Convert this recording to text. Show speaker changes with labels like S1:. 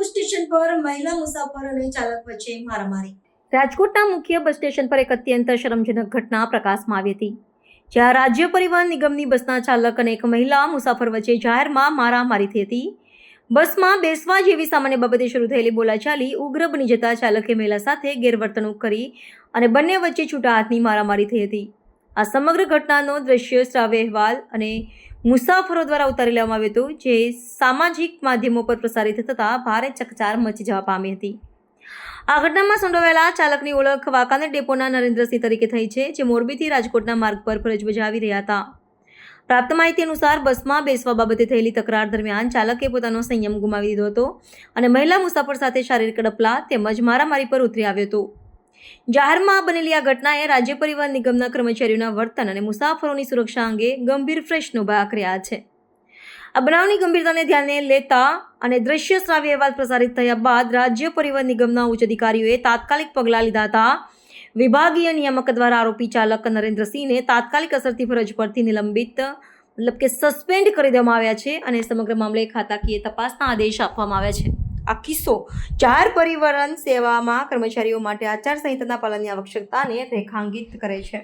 S1: Bus station પર મહિલા મુસાફર ચાલક વચ્ચે મારામારી. રાજકોટના મુખ્ય બસ સ્ટેશન પર એક અત્યંત શરમજનક ઘટના પ્રકાશમાં આવી હતી. જ્યાં રાજ્ય પરિવહન નિગમની બસના ચાલક અને એક મહિલા મુસાફર વચ્ચે જાહેરમાં મારામારી થઈ હતી. બસમાં બેસવા જેવી સામાન્ય બાબતે શરૂ થયેલી બોલાચાલી ઉગ્ર બની જતા ચાલકે મહિલા સાથે ગેરવર્તણૂક કરી અને બંને વચ્ચે છૂટા હાથની મારામારી થઈ હતી. આ સમગ્ર ઘટનાનો દ્રશ્ય શ્રાવ્ય અહેવાલ અને મુસાફરો દ્વારા ઉતારી લેવામાં આવ્યો હતો, જે સામાજિક માધ્યમો પર પ્રસારિત થતાં ભારે ચકચાર મચી જવા પામી હતી. આ ઘટનામાં સંડોવાયેલા ચાલકની ઓળખ વાંકાનેર ડેપોના નરેન્દ્રસિંહ તરીકે થઈ છે, જે મોરબીથી રાજકોટના માર્ગ પર ફરજ બજાવી રહ્યા હતા. પ્રાપ્ત માહિતી અનુસાર, બસમાં બેસવા બાબતે થયેલી તકરાર દરમિયાન ચાલકે પોતાનો સંયમ ગુમાવી દીધો હતો અને મહિલા મુસાફર સાથે શારીરિક ડપલા તેમજ મારામારી પર ઉતરી આવ્યો હતો. જાહેરમાં બનેલી આ ઘટનાએ રાજ્ય પરિવહન નિગમના કર્મચારીઓના વર્તન અને મુસાફરોની સુરક્ષા અંગે ગંભીર પ્રશ્નો ભાક રહ્યા છે. આ બનાવની ગંભીરતાને ધ્યાને લેતા અને દ્રશ્ય શ્રાવ્ય અહેવાલ પ્રસારિત થયા બાદ રાજ્ય પરિવહન નિગમના ઉચ્ચ અધિકારીઓએ તાત્કાલિક પગલાં લીધા હતા. વિભાગીય નિયામક દ્વારા આરોપી ચાલક નરેન્દ્રસિંહને તાત્કાલિક અસરથી ફરજ પરથી નિલંબિત, મતલબ કે સસ્પેન્ડ કરી દેવામાં આવ્યા છે અને સમગ્ર મામલે ખાતાકીય તપાસના આદેશ આપવામાં આવ્યા છે. આ કિસ્સો ચાર પરિવહન સેવામાં કર્મચારીઓ માટે આચારસંહિતાના પાલનની આવશ્યકતાને રેખાંકિત કરે છે.